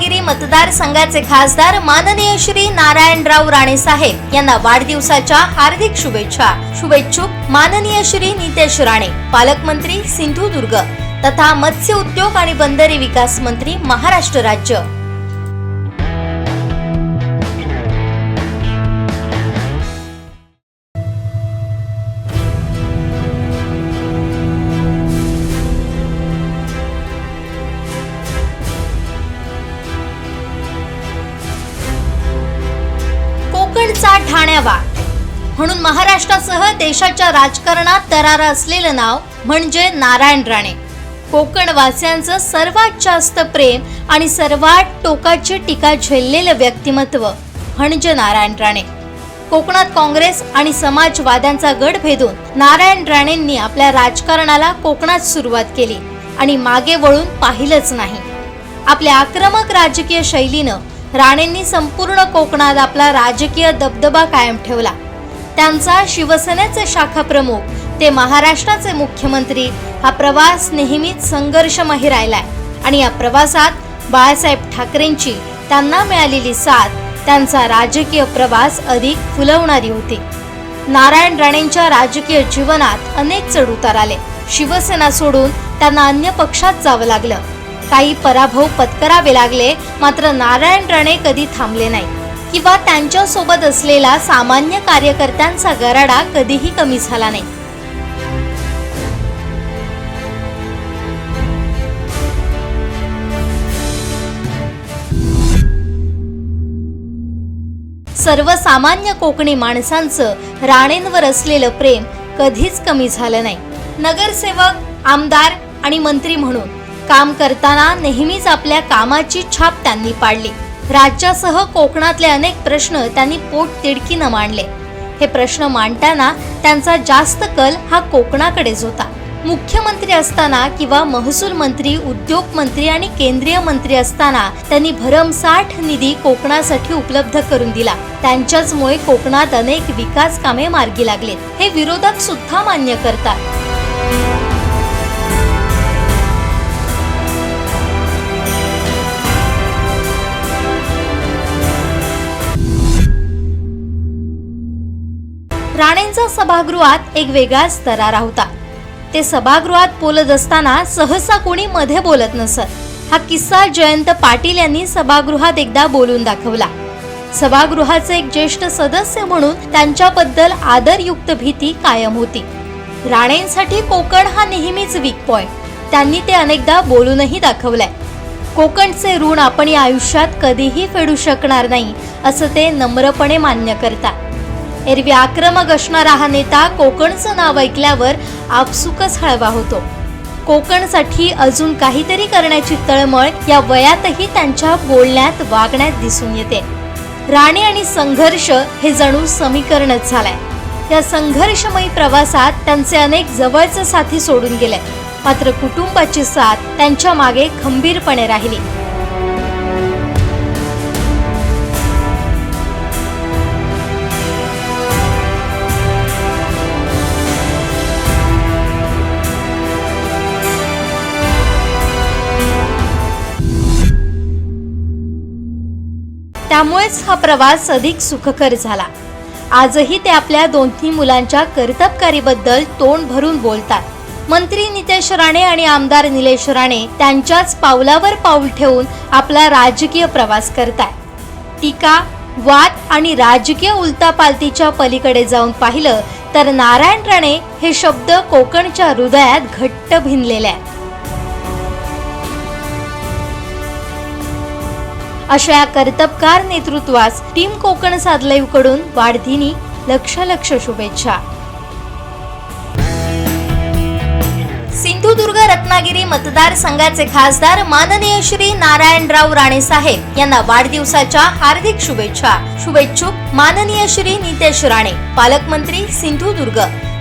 रत्नागिरी मतदारसंघाचे खासदार माननीय श्री नारायणराव राणे साहेब यांना वाढदिवसाच्या हार्दिक शुभेच्छा. शुभेच्छुक माननीय श्री नितेश राणे पालकमंत्री सिंधुदुर्ग तथा मत्स्य उद्योग आणि बंदरे विकास मंत्री महाराष्ट्र राज्य. कोकणचा म्हणून महाराष्ट्रासह देशाच्या राजकारणात तरारा असलेलं नाव म्हणजे नारायण राणे. कोकणवासियांचं सर्वात जास्त प्रेम आणि सर्वात टोकाची टीका झेललेलं व्यक्तिमत्व म्हणजे नारायण राणे. कोकणात काँग्रेस आणि समाजवाद्यांचा गड भेदून नारायण राणेंनी आपल्या राजकारणाला कोकणात सुरुवात केली आणि मागे वळून पाहिलंच नाही. आपल्या आक्रमक राजकीय शैलीनं राणेंनी संपूर्ण कोकणात आपला राजकीय दबदबा कायम ठेवला. त्यांचा शिवसेनेचे शाखा प्रमुख ते महाराष्ट्राचे मुख्यमंत्री हा प्रवास नेहमीच संघर्षमय राहिलाय. आणि या प्रवासात बाळासाहेब ठाकरेंची त्यांना मिळालेली साथ त्यांचा राजकीय प्रवास अधिक फुलवणारी होती. नारायण राणेंच्या राजकीय जीवनात अनेक चढउतार आले. शिवसेना सोडून त्यांना अन्य पक्षात जावं लागलं. काही पराभव पत्करावे लागले मात्र नारायण राणे कधी थांबले नाही. किंवा त्यांच्यासोबत असलेला सामान्य कार्यकर्त्यांचा गराडा कधीही कमी झाला नाही. सर्वसामान्य कोकणी माणसांचं राणेंवर असलेलं प्रेम कधीच कमी झालं नाही. नगरसेवक आमदार आणि मंत्री म्हणून काम करताना नेहमीच आपल्या कामाची छाप त्यांनी पाडली. राज्यासह कोकणातले अनेक प्रश्न त्यांनी पोट तिडकीनं मांडले. हे प्रश्न मांडताना त्यांचा जास्त कल हा कोकणाकडेच होता. मुख्यमंत्री असताना किंवा महसूल मंत्री उद्योग मंत्री आणि केंद्रीय मंत्री असताना त्यांनी भरमसाठ निधी कोकणासाठी उपलब्ध करून दिला. त्यांच्याचमुळे कोकणात अनेक विकास कामे मार्गी लागलेत. हे विरोधक सुद्धा मान्य करतात. राणेंचा सभागृहात एक वेगळाच तरारा होता. ते सभागृहात बोलत असताना सहसा कोणी मध्ये बोलत नसत. हा किस्सा जयंत पाटील यांनी सभागृहात एकदा बोलून दाखवला. सभागृहाचे एक ज्येष्ठ सदस्य म्हणून त्यांच्याबद्दल आदरयुक्त भीती कायम होती. राणेंसाठी कोकण हा नेहमीच वीक पॉइंट त्यांनी ते अनेकदा बोलूनही दाखवलंय. कोकणचे ऋण आपण या आयुष्यात कधीही फेडू शकणार नाही असं ते नम्रपणे मान्य करतात. एरवी आक्रमक असणारा हा नेता कोकणचं नाव ऐकल्यावर आपसुकच हळवा होतो. कोकणसाठी अजून काहीतरी करण्याची तळमळ या वयातही त्यांच्या बोलण्यात वागण्यात दिसून येते. राणे आणि संघर्ष हे जणू समीकरणच झालंय. या संघर्षमयी प्रवासात त्यांचे अनेक जवळचे साथी सोडून गेले. मात्र कुटुंबाची साथ त्यांच्या मागे खंबीरपणे राहिली. त्यामुळेच हा प्रवास अधिक सुखकर झाला. आजही ते आपल्या दोन्ही मुलांच्या कर्तबकारीबद्दल तोंड भरून बोलतात. मंत्री नितेश राणे आणि आमदार निलेश राणे त्यांच्याच पावलावर पाऊल ठेवून आपला राजकीय प्रवास करतात टीका वाद आणि राजकीय उलतापालतीच्या पलीकडे जाऊन पाहिलं तर नारायण राणे हे शब्द कोकणच्या हृदयात घट्ट भिनलेले आहेत. अशा या कर्तबकार नेतृत्वास टीम कोकण साधलाईव्हकडून वाढदिनी लक्ष लक्ष शुभेच्छा. सिंधुदुर्ग रत्नागिरी मतदारसंघाचे खासदार माननीय श्री नारायणराव राणे साहेब यांना वाढदिवसाच्या हार्दिक शुभेच्छा. शुभेच्छुक माननीय श्री नितेश राणे पालकमंत्री सिंधुदुर्ग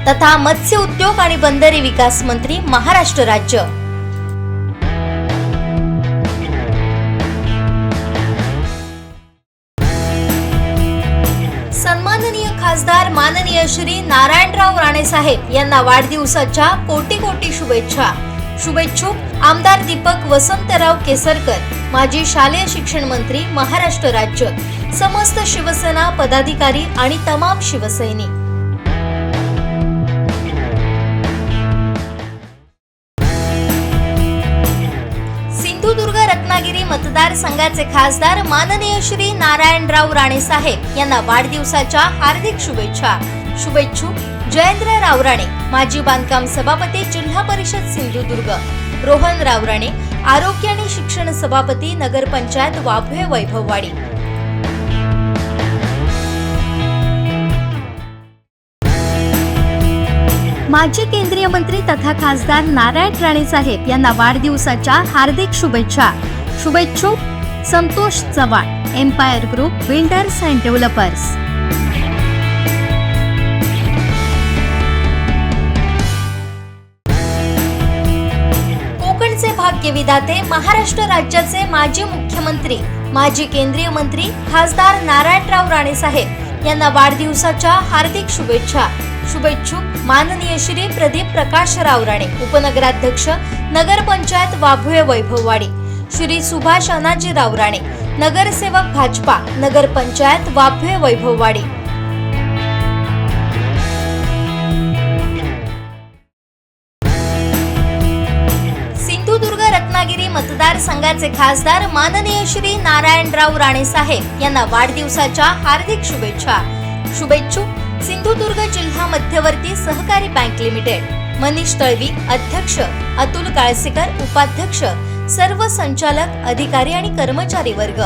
तथा मत्स्य उद्योग आणि बंदरे विकास मंत्री महाराष्ट्र राज्य. श्री नारायणराव राणे साहेब यांना वाढदिवसाच्या कोटी कोटी शुभेच्छा. शुभेच्छुक आमदार दीपक वसंतराव केसरकर माजी शालेय शिक्षण मंत्री महाराष्ट्र राज्य समस्त शिवसेना पदाधिकारी आणि तमाम शिवसैनिक. सिंधुदुर्ग रत्नागिरी मतदारसंघाचे खासदार माननीय श्री नारायणराव राणे साहेब यांना वाढदिवसाच्या हार्दिक शुभेच्छा. शुभेच्छुक. जयेंद्र रावराणे माजी बांधकाम सभापती जिल्हा परिषद सिंधुदुर्ग. रोहन रावराणे आरोग्य आणि शिक्षण सभापती नगरपंचायत वाभे वैभववाडी. माजी केंद्रीय मंत्री तथा खासदार नारायण राणे साहेब यांना वाढदिवसाच्या हार्दिक शुभेच्छा. शुभेच्छुक Santosh Chavan empire group builders and developers कोकणचे महाराष्ट्र राज्याचे माजी मुख्यमंत्री माजी केंद्रीय मंत्री खासदार नारायणराव राणे साहेब यांना वाढदिवसाच्या हार्दिक शुभेच्छा. शुभेच्छुक माननीय श्री प्रदीप प्रकाशराव राणे उपनगराध्यक्ष नगरपंचायत वाभुळे वैभववाडी श्री सुभाष अनाजीराव राणे नगरसेवक भाजपा नगरपंचायत वाभुळे वैभववाडी. मतदारसंघाचे खासदार माननीय श्री नारायणराव राणे साहेब यांना वाढदिवसाच्या हार्दिक शुभेच्छा. शुभेच्छू सिंधुदुर्ग जिल्हा मध्यवर्ती सहकारी बँक लिमिटेड. मनीष तळवी अध्यक्ष. अतुल काळसेकर उपाध्यक्ष. सर्व संचालक अधिकारी आणि कर्मचारी वर्ग.